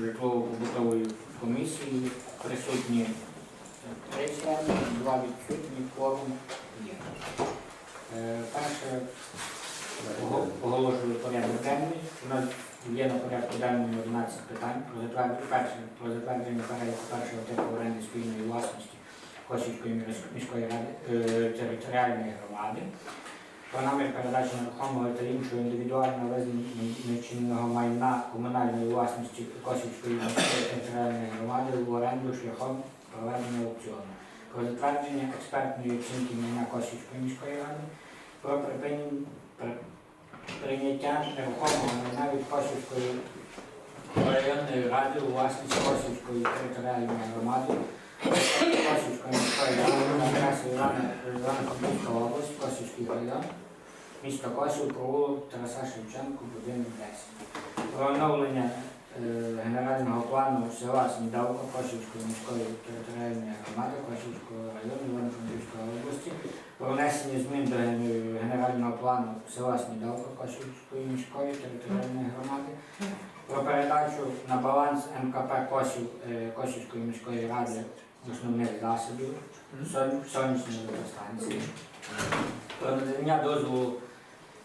житлово-побутової комісії присутні три члени, два відсутні, кворум є. Е, Перше оголошую порядок денний. У нас є на порядку денному 11 питань. Про затвердження, перше, про затвердження переліку першого типу оренди спільної власності Косівської міської ради е, територіальної громади. Про намір передачі нерухомого та іншого індивідуально визначеного майна комунальної власності Косівської міської територіальної громади в оренду шляхом проведення аукціону. Про затвердження експертної оцінки майна Косівської міської ради. Про прийняття нерухомого майна від Косівської районної ради у власність Косівської територіальної громади Косівської міської ради Івано-Франківська область, Косівський район, місто Косів, провулок Тараса Шевченко, будинок 10. Про оновлення е, генерального плану села Снідавка Косівської міської територіальної громади Косівського району Івано-Франківської області, про внесення змін до генерального плану села Снідавка Косівської міської територіальної громади, про передачу на баланс МКП Косів е, Косівської міської ради основних засобів сонячної електростанції, про надання дозволу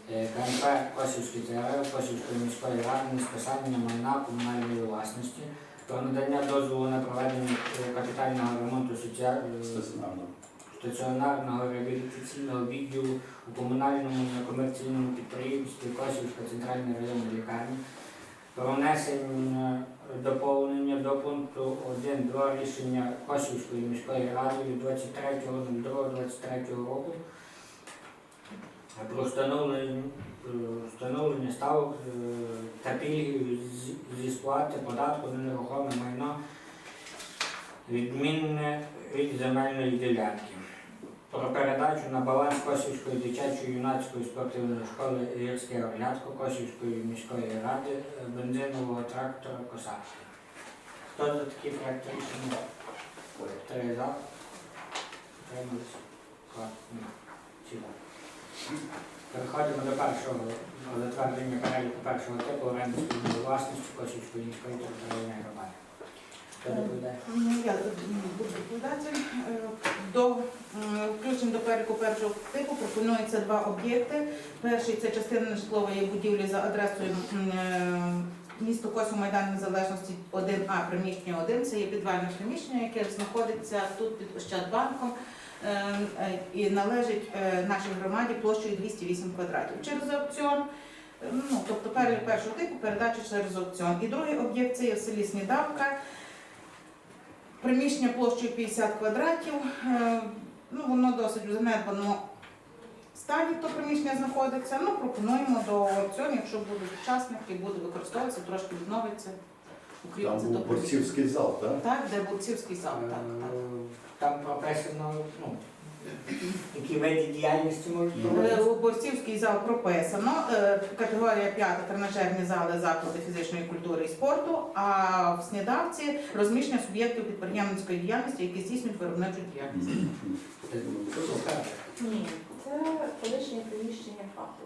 КНП Косівський ТР Косівської міської ради на списання майна комунальної власності, про надання дозволу на проведення е, капітального ремонту соціа- е, стаціонарного. реабілітаційного відділу у комунальному некомерційному підприємстві Косівська центральна районна лікарня, про внесення доповнення до пункту 1.2 рішення Косівської міської ради від 23.02.23 року про встановлення, е, встановлення ставок е, та пільгів зі сплати податку на нерухоме майно відмінне від земельної ділянки. Про передачу на баланс Косівської дитячої юнацької спортивної школи Гірське Орлятко Косівської міської ради е, бензинового трактора Косарський. Хто за такі проекти рішення? Три за. Утримались? Клас. Переходимо до першого до затвердження переліку першого типу оренди спільної власності Косівської міської територіальної громади. Хто доповідає? Ну, Я буду доповідати. Е, До м, включень до переліку першого типу пропонується два об'єкти. Перший це частина нежитлової будівлі за адресою е, місто Косів Майдан Незалежності 1А, приміщення 1. Це є підвальне приміщення, яке знаходиться тут під Ощадбанком е, е, і належить е, нашій громаді площею 208 квадратів. Через аукціон е, Ну, тобто першого типу передача через аукціон. І другий об'єкт це є в селі Снідавка. Приміщення площею 50 квадратів. Е, Ну, воно досить в занедбаному стані то приміщення знаходиться. Ну, пропонуємо до аукціону, якщо будуть учасники, буде використовуватися, трошки відновиться. Там був борцівський зал, так? Так, де борцівський зал, так, так. Е, Там прописано, ну, які види діяльності можуть Е. У борцівський зал прописано. е, Категорія 5 тренажерні зали заклади фізичної культури і спорту, а в снідавці розміщення суб'єктів підприємницької діяльності, які здійснюють виробничу діяльність. Ні, це колишнє приміщення фаху.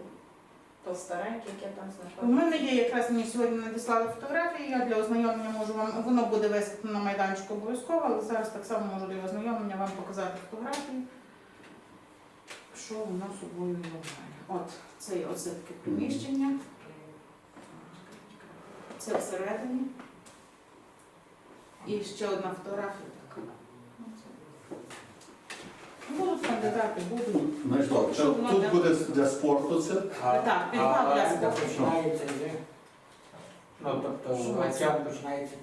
То стареньке, яке там У знаходиться. мене є якраз мені сьогодні надіслали фотографії, я для ознайомлення можу вам, воно буде висвітлено на майданчику обов'язково, але зараз так само можу для ознайомлення вам показати фотографії, що воно собою являє. От, це є оце таке приміщення. Це всередині. І ще одна фотографія. Будуть кандидати, будуть. Знаєш, Що Тут буде для спорту це. Так, підвал для спорту. починається вже. Ну, тобто, починається.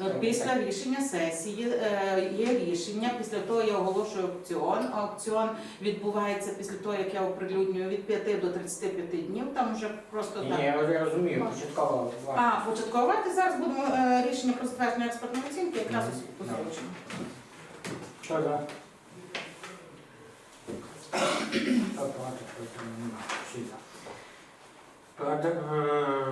Е, Після рішення сесії е, є рішення. Після того я оголошую аукціон. Аукціон відбувається після того, як я оприлюднюю від 5 до 35 днів. Там вже просто Ні, так. я вже розумію, початково. А, початкувати зараз будемо е, рішення про затвердження експертної оцінки, якраз ось озвучимо. Що за? Хто проти, проти нема. Всі за. Про е,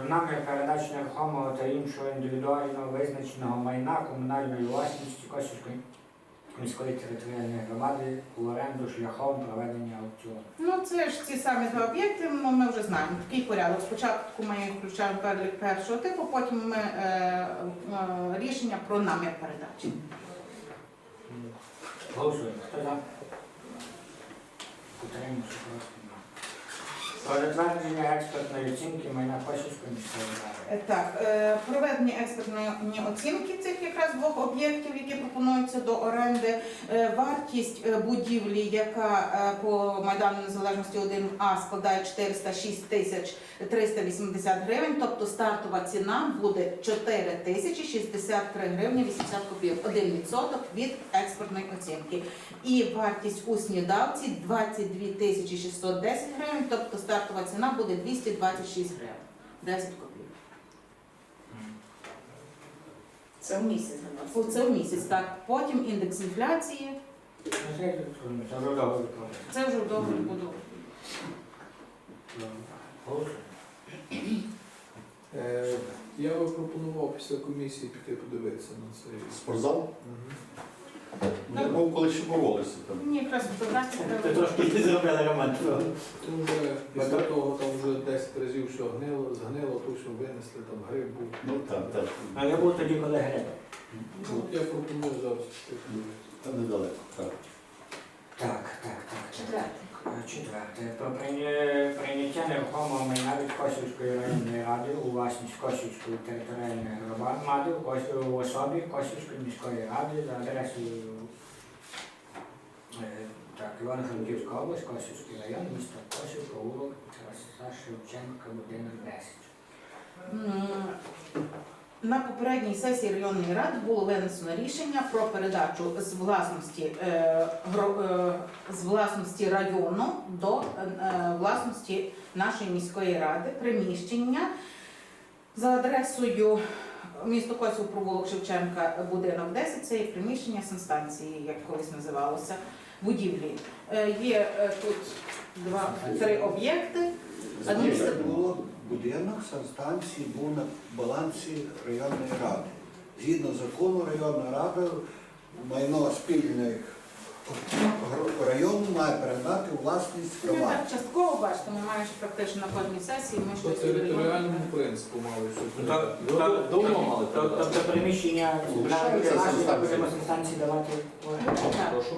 намір передачі нерухомого та іншого індивідуального визначеного майна комунальної власності Косівської міської територіальної громади у оренду шляхом проведення аукціону. Ну це ж ці самі два об'єкти. ну, Ми вже знаємо такий порядок. Спочатку ми включаємо перелік першого типу, потім ми е, е, е, рішення про намір передачі. Голосуємо. Хто за? Утримався проти. Про затвердження експертної оцінки майна Косівської міської ради. Е, Так, е, проведення експертної оцінки цих якраз двох об'єктів, які пропонуються до оренди. Е, Вартість будівлі, яка по Майдану Незалежності 1А складає 406 тисяч 380 гривень, тобто стартова ціна буде 4 тисячі 63 гривні 80 копійок, 1% від експертної оцінки. І вартість у снідавці 22 тисячі 610 гривень, тобто стартова ціна буде 226 гривень, 10 копійок. Це в місяць на нас. Це в місяць, так. Потім індекс інфляції, це вже це добре буду. Е, Я би пропонував після комісії піти подивитися на цей. Спортзал? Мгм. Я був коли ще боролися там. Ні, просто фотографія Ти трошки зробили ремонт. Там вже після того там вже 10 разів все гнило, згнило, то що винесли, там гриб був. Ну так, так. А я був тоді, коли греб. От я пропоную зараз Та. Недалеко. Так. Так, так, так. Четверте. Четверте. Про прийняття нерухомого майна Косівської районної ради у власність Косівської територіальної громади в особі Косівської міської ради за адресою е, Івано-Франківська область, Косівський район, місто Косів, провулок Тараса Шевченка, будинок 10. На попередній сесії районної ради було винесено рішення про передачу з власності, е, е, з власності району до е, власності нашої міської ради приміщення за адресою місто Косів, провулок Шевченка, будинок 10. Це є приміщення санстанції, як колись називалося, будівлі. Е, Є е, тут два три об'єкти. Було будинок санстанції був на балансі районної ради. Згідно закону, районна рада майно спільних району має передати власність Ми громади. так частково бачите, ми майже практично на кожній сесії ми По щось територіальному принципу мали щось. Так, так, Давно мали так. Тобто приміщення Лишається санстанція. будемо давати в оренду? Так. Прошу?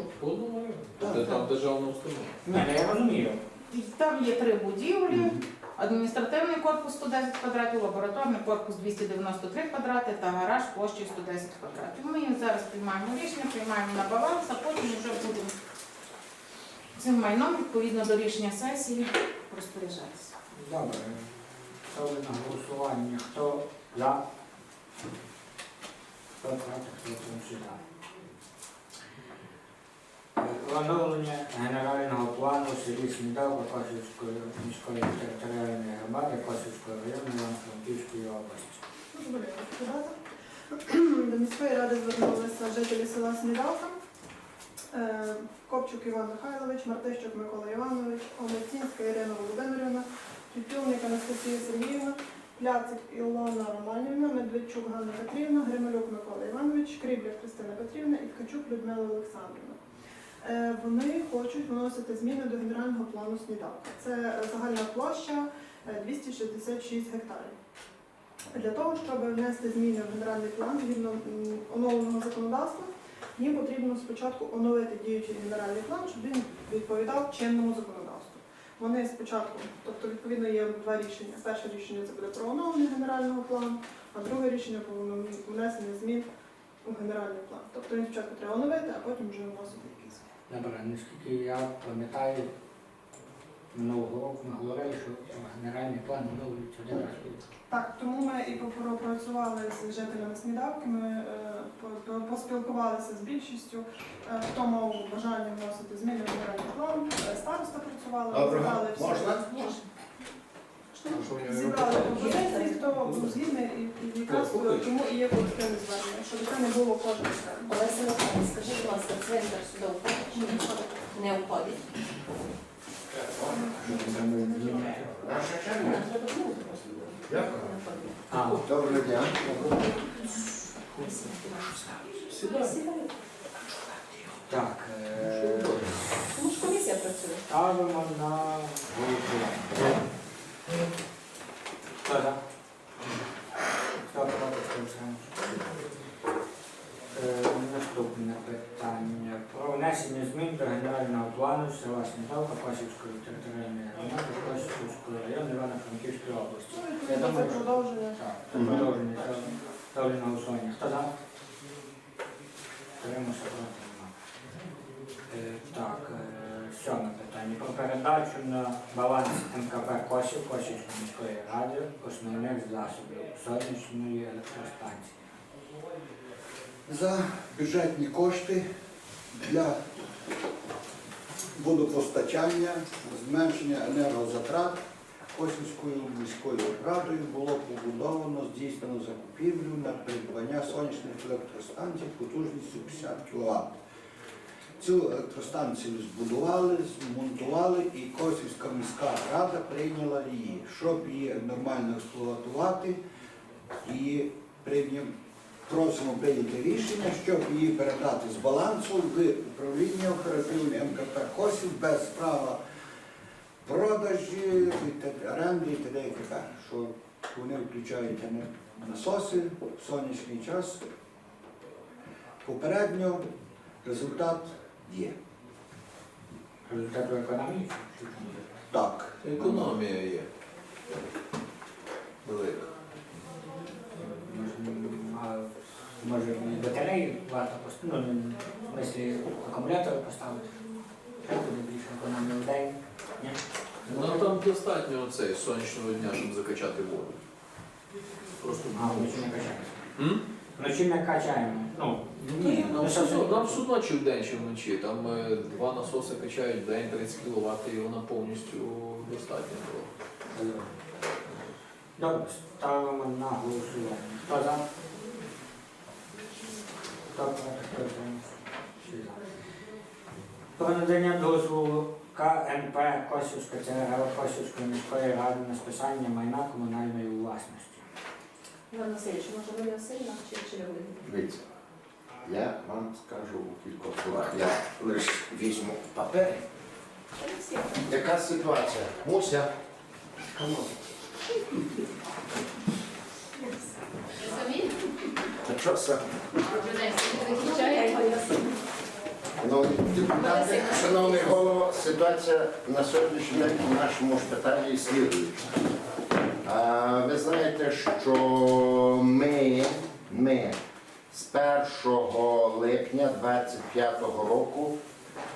Де там державна установа. Ні, ну я розумію. І Там є три будівлі, адміністративний корпус 110 квадратів, лабораторний корпус 293 квадрати та гараж площею 110 квадратів. Ми зараз приймаємо рішення, приймаємо на баланс, а потім вже будемо цим майном відповідно до рішення сесії розпоряджатися. Добре. Ставлю на голосування. Хто за? Хто проти, хто утримався? Оновлення генерального плану селі Смідавка Косівської міської територіальної громади Косівського району Івано-Франківської області. До міської ради звернулися жителі села Смідавка. Е, Копчук Іван Михайлович, Мартищук Микола Іванович, Олецінська Ірина Володимирівна, Тютюнник Анастасія Сергіївна, Пляцик Ілона Романівна, Медведчук Ганна Петрівна, Грималюк Микола Іванович, Крібля Христина Петрівна і Ткачук Людмила Олександрівна. Е, Вони хочуть вносити зміни до генерального плану Смідавка. Це е, загальна площа е, 266 гектарів. Для того, щоб внести зміни в генеральний план згідно оновленого законодавства, їм потрібно спочатку оновити діючий генеральний план, щоб він відповідав чинному законодавству. Вони спочатку, тобто відповідно є два рішення. Перше рішення це буде про оновлення генерального плану, а друге рішення про внесення змін у генеральний план. Тобто він спочатку треба оновити, а потім вже вносити якісь. Добре, наскільки я пам'ятаю, минулого року ми говорили, що генеральний план оновлюється один раз в рік. Так, тому ми і попрацювали з жителями Смідавки, ми е, по- по- поспілкувалися з більшістю, е, хто мав бажання вносити зміни в генеральний план. Е, Староста працювала, Доброго. зібрали всі. Можна? А що Зібрали був згідний, і, якраз тому і є колективне звернення, щоб це не було кожен окремо. Олеся Михайлівна, скажіть, будь ласка, цвинтар сюди входить чи не входить? Доброго дня. так. е, Тому ж комісія працює. Ставимо на голосування. Хто за? Хто проти, хто утримався? Е, Наступне питання. Про внесення змін до генерального плану села Снідалка Косівської територіальної громади Косівського району Івано-Франківської області. Ну, Я думаю, це що- продовження. Так, це продовження ставлю на голосування. Хто за? Тримався проти нема. Е, Так, е, сьоме питання. Про передачу на баланс МКП Косів Косівської міської ради основних засобів сонячної електростанції. За бюджетні кошти для водопостачання, зменшення енергозатрат Косівською міською радою було побудовано, здійснено закупівлю на придбання сонячних електростанцій потужністю 50 кВт. Цю електростанцію збудували, змонтували і Косівська міська рада прийняла її. Щоб її нормально експлуатувати, її прийняв Просимо прийняти рішення, щоб її передати з балансу в управління оперативне МКП Косів без права продажі, оренди і т.д. і т.п. Що вони включають насоси в сонячний час. Попередньо результат є. Результату економії? Так. Економія є. Велика. Може, і батареї варто поставити, ну, в смислі акумулятори поставити. Буде більше економії в день? Ні? Ну там достатньо цей сонячного дня, щоб закачати воду. Просто А, вночі не качаємо. М? Вночі не качаємо. Ну, Ні, нам Ну, все що нам все одно чи вдень, чи вночі. Там е, два насоси качають в день 30 кВт і вона повністю достатня. Добре, ставимо на голосування. Хто за? Хто проти, хто утримався? Всі за. Про надання дозволу КНП Косівська ЦРЛ Косівської міської ради на списання майна комунальної власності. Іван Васильович, може ви Васильна чи, чи ви? Дивіться, я вам скажу у кількох словах. Я лише візьму папери. Яка ситуація? Муся. Кому? Самі? А що це? Ну, депутати, шановний голово, ситуація на сьогоднішній день у нашому шпиталі слідуюча. Ви знаєте, що ми, ми з 1 липня 25 року,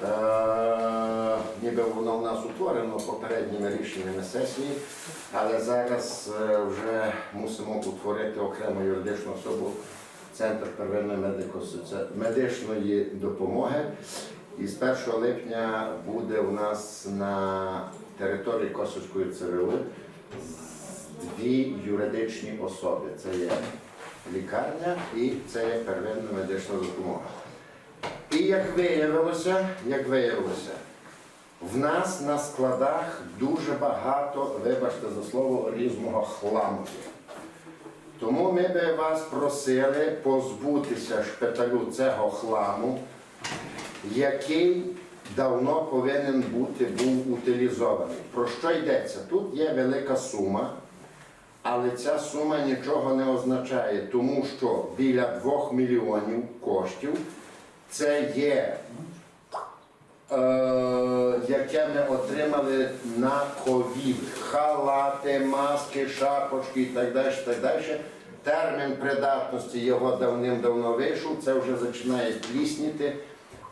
е, ніби воно у нас утворено попередніми рішеннями сесії, але зараз е, вже мусимо утворити окрему юридичну особу Центр первинної медичної допомоги. І з 1 липня буде у нас на території Косівської ЦРУ дві юридичні особи. Це є лікарня і це є первинна медична допомога. І як виявилося, як виявилося, в нас на складах дуже багато, вибачте за слово, різного хламу. Тому ми би вас просили позбутися шпиталю цього хламу, який давно повинен бути був утилізований. Про що йдеться? Тут є велика сума, але ця сума нічого не означає, тому що біля 2 мільйонів коштів це є, яке ми отримали на ковід. Халати, маски, шапочки і так далі. Так далі. Термін придатності його давним-давно вийшов, це вже починає плісніти,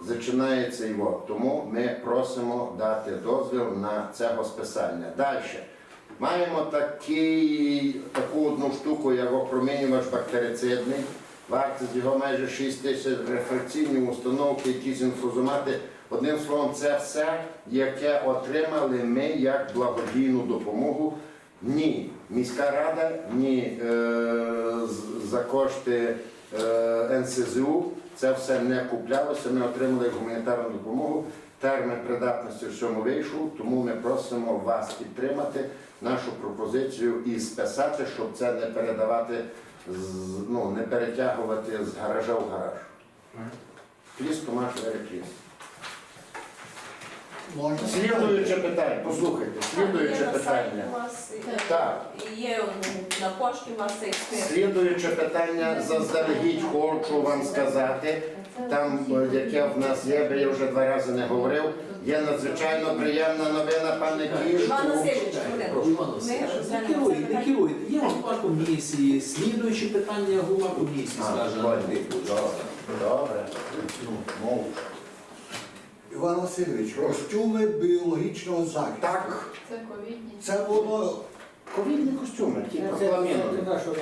починається його. Тому ми просимо дати дозвіл на це списання. Далі. Маємо такий, таку одну штуку, як опромінювач бактерицидний. Вартість його майже 6 тисяч рефракційні установки, якісь інфузомати. Одним словом, це все, яке отримали ми як благодійну допомогу. Ні міська рада, ні е, за кошти е, НСЗУ. Це все не куплялося. Ми отримали гуманітарну допомогу. Термін придатності всьому вийшов, тому ми просимо вас підтримати нашу пропозицію і списати, щоб це не передавати, ну, не перетягувати з гаража в гараж. Пліс, Томаш, Кліс. Можна? Слідуюче питання, послухайте, слідуюче питання. е, Так. Є на пошті у вас цей. Слідуюче питання заздалегідь хочу вам сказати. Там, яке в нас є, бо я вже два рази не говорив, є надзвичайно приємна новина, пане Іван. Васильович, Іван Васильович, не керуйте, не керуйте. Є голова комісії, слідуючі питання голова комісії скаже. добре, добре, добре. Ну, мовчу. Іван Васильович, костюми біологічного захисту. Так, Це ковідні. Це було ковідні костюми, ті Це це прокламіновані. те, що.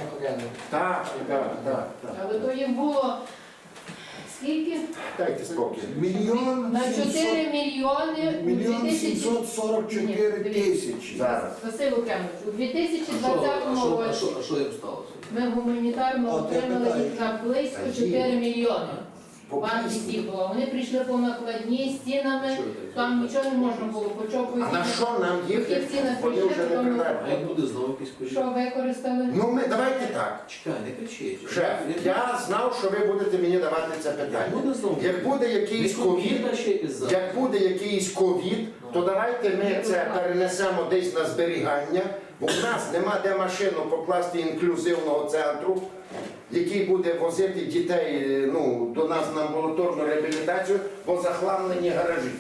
Так, так, так, так. Але то їм було скільки? Дайте спокій. мільйон На 4 сімсот- мільйони у мільйон 2000... 744 Ні, тисячі. Зараз. Василь Лукемович, у А що- а 2020 що- а році А що їм сталося? ми гуманітарно От я отримали питаю. їх на близько Та 4 мільйони. Пісні. було. Вони прийшли по накладні стінами, там нічого не можна було почопити. А на що нам їхати? Вони вже не А придатні. як буде знову якийсь Що використали? Ну, ми, давайте так. Чекай, не кричіть. Шеф, я знав, що ви будете мені давати це питання. буде знову? Як буде якийсь ковід, як буде якийсь ковід, то давайте ми це перенесемо десь на зберігання, бо в нас нема де машину покласти інклюзивного центру, який буде возити дітей е, ну, до нас на амбулаторну реабілітацію, бо захламлені гаражі.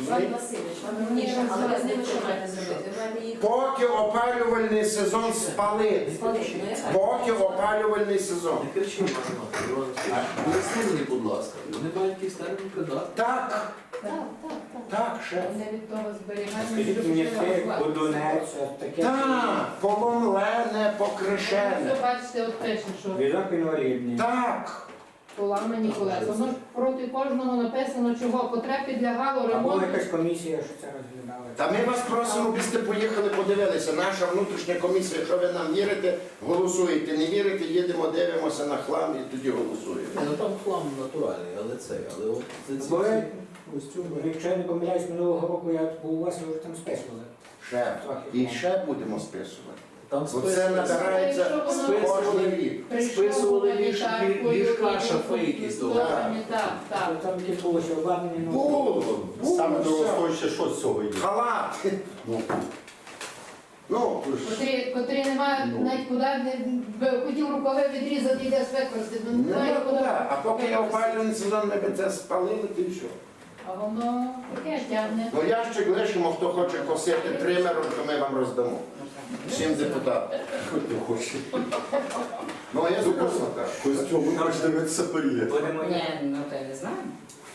Іван Васильович, вам умніше, але ви з ними що маєте зробити? Ви маєте їх Поки опалювальний сезон спалити. спалити. Ну, яка? Поки опалювальний сезон. Не кричіть, Іван Іванович. Поясни мені, будь ласка. Вони мають якийсь термін придатку. Так, Так, так, так. так, шеф. Вони від того зберігання. Скажіть мені, будунець, таке. Так, поломлене, покришене. Бачите, от пише, що Візок інвалідний. Так. поламані колеса. Воно ж проти кожного написано, чого потреб підлягало А була ремонту. якась комісія, що це розглядала. Та ми вас просимо, аби сте поїхали, подивилися. Наша внутрішня комісія, якщо ви нам вірите, голосуєте. Не вірите, їдемо, дивимося на хлам і тоді голосуємо. Ну там хлам натуральний, але це, але от це ці? Ці костюми. Якщо я не помиляюсь, минулого року я був у вас, ви вже там списували. Шеф, і ще будемо списувати. Там Бо це набирається кожен рік. Списували ліж- лі- ліжка, шафи якісь до Так, так. Там якесь було ще обладнання. Було, було Саме дорогостояще, що з цього є? Халат. Ну, Ну, Котрі, котрі немає Ну. навіть куди хотів рукави відрізати десь використати. Ну, куди. А поки я опалювальний сезон, ми б це спалили, то й що. А воно таке тягне. Ну ящик лишимо, хто хоче косити тримером, то ми вам роздамо. Всім депутатам. хоч ти хочеш. Ну, а я серйозно кажу. Костюм, ви дивитися поріє. це Ні, ну то я не знаю.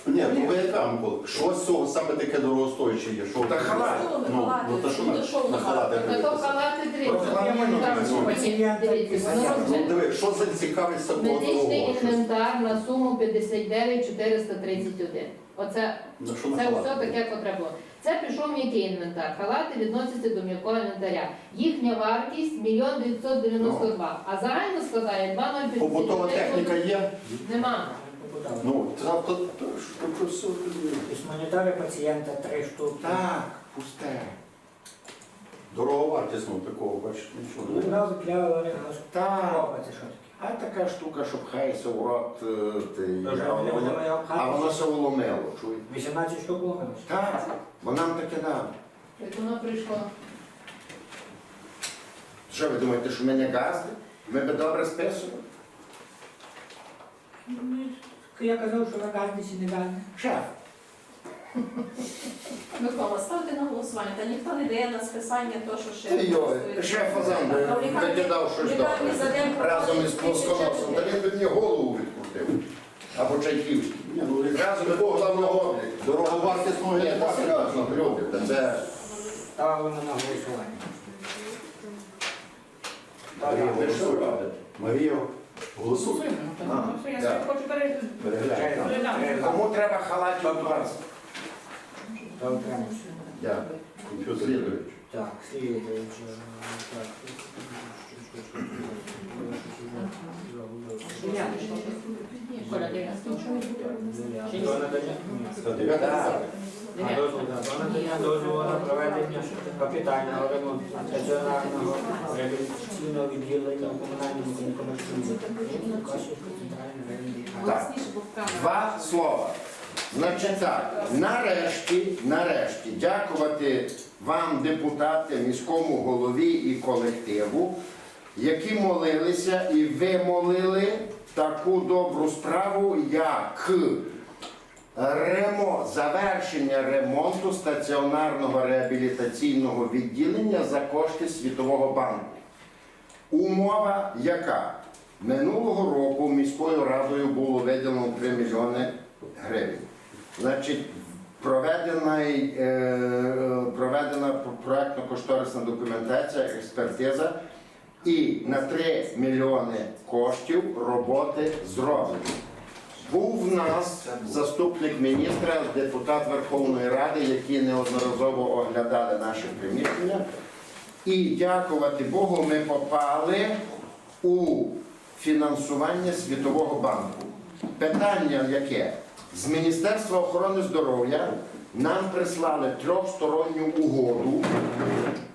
Ні, ну ви яка, Микола? Що з цього саме таке дорогостояще є? Що? Та халат. Ну, ну, та що на- на халати то дивитися? халати ну, Ну, диви, що за цікавість такого Медичний дорогого? інвентар на суму 59 431. Оце На що на це халати? все таке потребно. Це пішов м'який інвентар. Халати відносяться до м'якого інвентаря. Їхня вартість 1 992, а загально складає 2,059. Побутова техніка є? Нема. Ну, то, то, то, що то все тоді. Монітори пацієнта три штуки. Так, пусте. Дороговартісно такого, бачиш, нічого Ну, Одразу для Так. Це що таке? А така штука, щоб хайся в рот, е, ти, а воно- будемо його а воно все уломило, чуй. 18 штук було. Так, бо нам таке дали. Як воно прийшло. Що ви думаєте, що ми не газди? Ми би добре списували? Я казав, що ви газді чи не газді. Шеф, Микола, ставте на голосування. Та ніхто не дає на списання то, що ще ти коштує. шеф Фазан би А в лікарні- викидав щось добре. Разом із плосконосом. Та він би мені голову відкрутив. Або чайківський. Ні, ну, Разом до головного обліку. Дороговартісного Ні, та серйозно, люди, та це... Ставимо на голосування. Марія, Ви що робите? Марія, голосуй. А, Я собі хочу. Переглянь. Кому треба халатів у вас? Добре. Комп'ютер. Слідуючи. Так, слідуючи. Так. Коля, Дозволу на- проведення капітального ремонту стаціонарного реабілітаційного відділення у комунальному. Так. Два слова. Значить так, нарешті, нарешті, дякувати вам, депутати, міському голові і колективу, які молилися і ви молили таку добру справу, як ремо, завершення ремонту стаціонарного реабілітаційного відділення за кошти Світового банку. Умова яка? Минулого року міською радою було виділено 3 мільйони гривень. Значить, проведена, е, проведена проєктно-кошторисна документація, експертиза, і на 3 мільйони коштів роботи зроблені. Був в нас заступник міністра, депутат Верховної Ради, які неодноразово оглядали наші приміщення. І дякувати Богу, ми попали у фінансування Світового банку. Питання яке? З Міністерства охорони здоров'я нам прислали трьохсторонню угоду.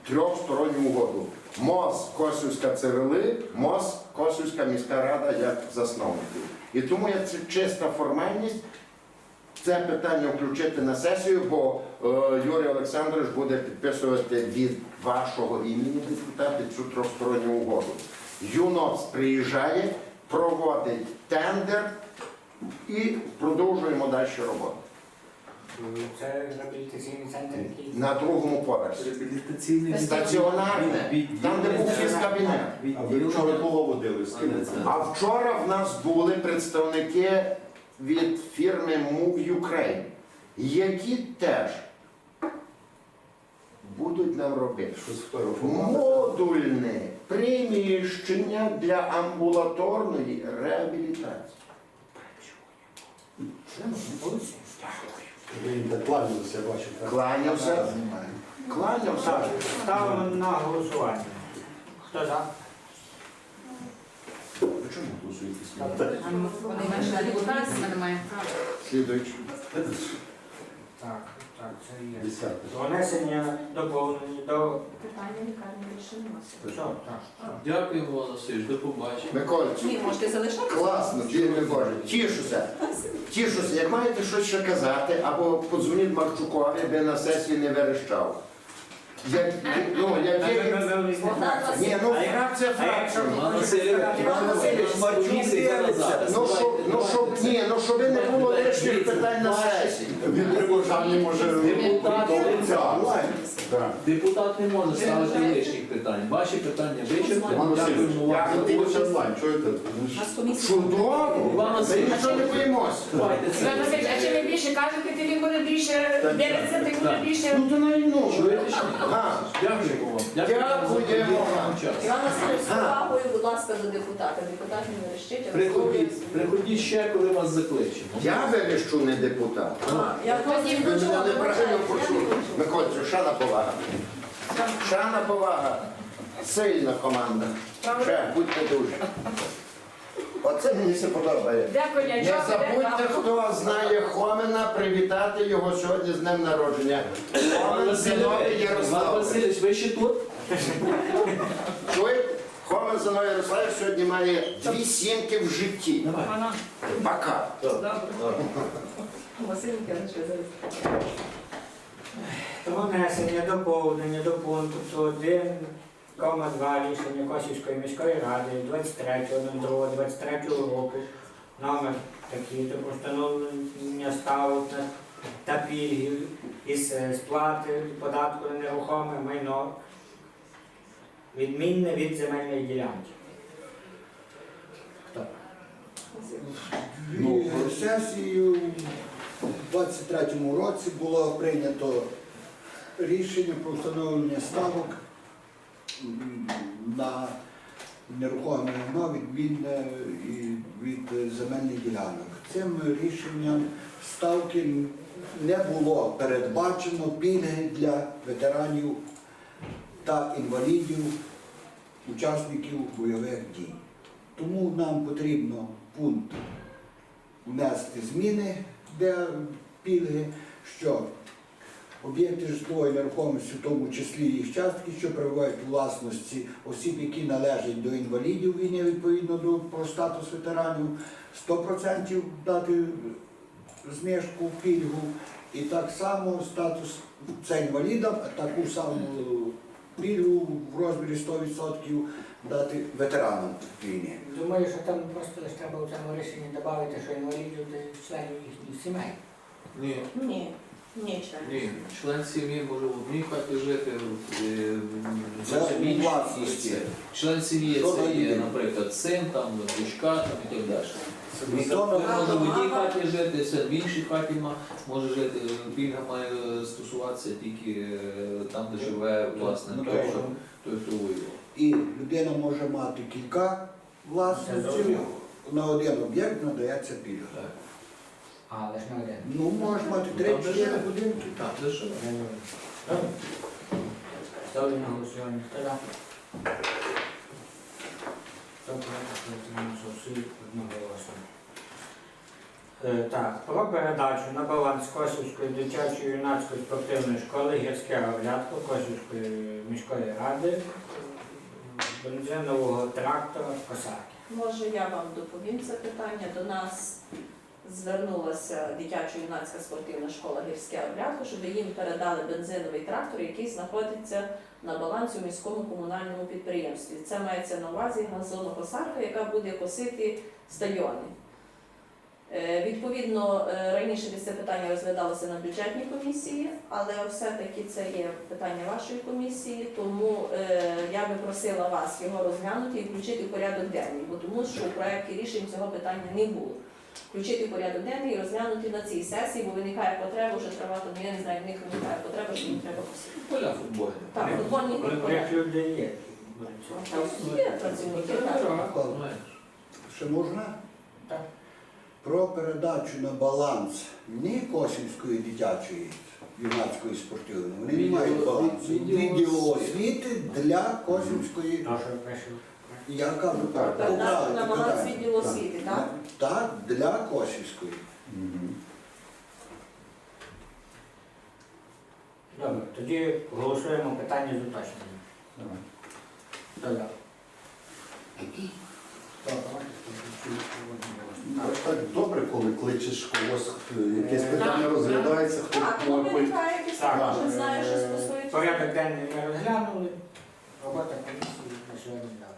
Трьохсторонню угоду. МОЗ Косівська ЦРЛ, МОЗ Косівська міська рада як засновників. І тому я це чиста формальність це питання включити на сесію, бо е, Юрій Олександрович буде підписувати від вашого імені депутати цю трьохсторонню угоду. ЮНОПС приїжджає, проводить тендер і продовжуємо далі роботу. Це реабілітаційний центр, який На другому поверсі. Реабілітаційний Стаціонарне, там де був фізкабінет. А ви вчора кого водили? З ким? А вчора в нас були представники від фірми Move Ukraine, які теж будуть нам робити модульне приміщення для амбулаторної реабілітації. Ви їм так кланялися, я бачу. так? Кланявся, кланявся. Ставимо на голосування. Хто за? Чому голосуєте? Вони менше депутатів, ми не права. Слідуючий. Так, так, це є. Десяте. Внесення доповнення до... Питання лікарні більше немає. Що, так. Дякуємо, Іван Васильович, до побачення. Миколич, Ні, можете залишатися. класно, дійсно Боже. Тішуся. Тішуся. Як маєте щось ще казати, або подзвоніть Марчукові, аби на сесії не верещав. Як, ну, який... Ні, ну фракція фракція. Іван Васильович. Ну щоб, ну щоб, ні, ну щоб не було лишніх питань на сесії. Він не може Депутат, Так. депутат не може ставити лишніх питань. Ваші питання вичерпані. Іван Васильович, Дякуємо вам. я дивлюся онлайн, чуєте? Ну, ж-. Чудово! Іван Ми Васильович, нічого не боїмося. давайте це. Іван Васильович, а чим ви більше кажете, тим він буде більше дивитися, тим буде більше. Ну то на ну. Чуєте чи ні? А, Дякуємо вам. Дякуємо вам. час. Іван Васильович, з повагою, будь ласка, до депутата. Депутат не верещить, а Приходіть, приходіть ще, коли вас закличемо. Я вирішу не депутат. Я вас не Ви мене неправильно вибачайте, я не почули. Микольцю, шана повага. Шана повага. Сильна команда. Ще, будьте дуже. Оце мені все подобає. Не забудьте, хто знає Хомина, привітати його сьогодні з днем народження. Хомен Зиновій Васильович, Іван Васильович, ви ще тут? Чуєте? Хомен Зиновій Ярославович сьогодні має дві сімки в житті. Пока. Василь Миколаївич, ви зараз. Про внесення доповнення до пункту 1,2 рішення Косівської міської ради 23.02.23 року номер такий то про встановлення ставок та пільгів із сплати податку на нерухоме майно відмінне від земельної ділянки. Ну, сесією у 23-му році було прийнято рішення про встановлення ставок на нерухоме майно відмінне від земельних ділянок. Цим рішенням ставки не було передбачено пільги для ветеранів та інвалідів, учасників бойових дій. Тому нам потрібно пункт внести зміни, де пільги, що об'єкти житлової нерухомості, в тому числі їх частки, що перебувають у власності осіб, які належать до інвалідів війни відповідно до про статус ветеранів, 100% дати знижку, пільгу, і так само статус це інвалідам, а таку саму пільгу в розмірі 100% дати ветеранам війни. Думаю, що там просто лише треба у цьому рішенні додати, що інвалідів членів їхніх сімей. Ні, Ні, ні, член. ні. Член сім'ї може в одній хаті жити, е, Це іншій. власності. Член сім'ї Що це є, людину? наприклад, син, там, дочка там, і так далі. Ніхто не може в одній хаті жити, син в іншій хаті ма- може жити. Пільга має стосуватися тільки е, там, де живе власне Ну, той, що той, хто воював. І людина може мати кілька власностей, на один об'єкт надається пільга. Так. А, лише на один. Ну, може мати там 3-4 дешеве. будинки. Так. Добре. Ставлю на голосування. Хто за? Хто проти, утримався, всі одноголосно. Е, Так, про передачу на баланс Косівської дитячої юнацької спортивної школи Гірське Равлятко Косівської міської ради бензинового трактора косарки. Може, я вам доповім це питання. До нас звернулася дитячо-юнацька спортивна школа Гірське Орлятко, щоб їм передали бензиновий трактор, який знаходиться на балансі у міському комунальному підприємстві. Це мається на увазі газонокосарка, яка буде косити стадіони. Е, Відповідно, е, раніше це питання розглядалося на бюджетній комісії, але все-таки це є питання вашої комісії, тому е, я би просила вас його розглянути і включити в порядок денний, бо тому що у проєкті рішень цього питання не було. Включити в порядок денний і розглянути на цій сесії, бо виникає потреба, вже трава, там, я не знаю, в них виникає потреба, що їм треба косити. Поля футбольні. Так, футбольні поля. як люди є. Є працівники, так. Ще можна? Так. Про передачу на баланс не Косівської дитячої юнацької спортивної, вони не мають балансу. відділу освіти для Косівської, Наша перша. я кажу так, Передачу поправити на баланс відділу освіти, так? Так, для Косівської. Добре, тоді голосуємо питання з уточненням. Давай. Хто за? Хто проти, хто утримався? Так добре, коли кличеш когось, е, якесь питання розглядається, хто Так, ну може виникає якісь Так, кожен знає, що стосується. Порядок денний ми розглянули, робота комісії на сьогодні далі.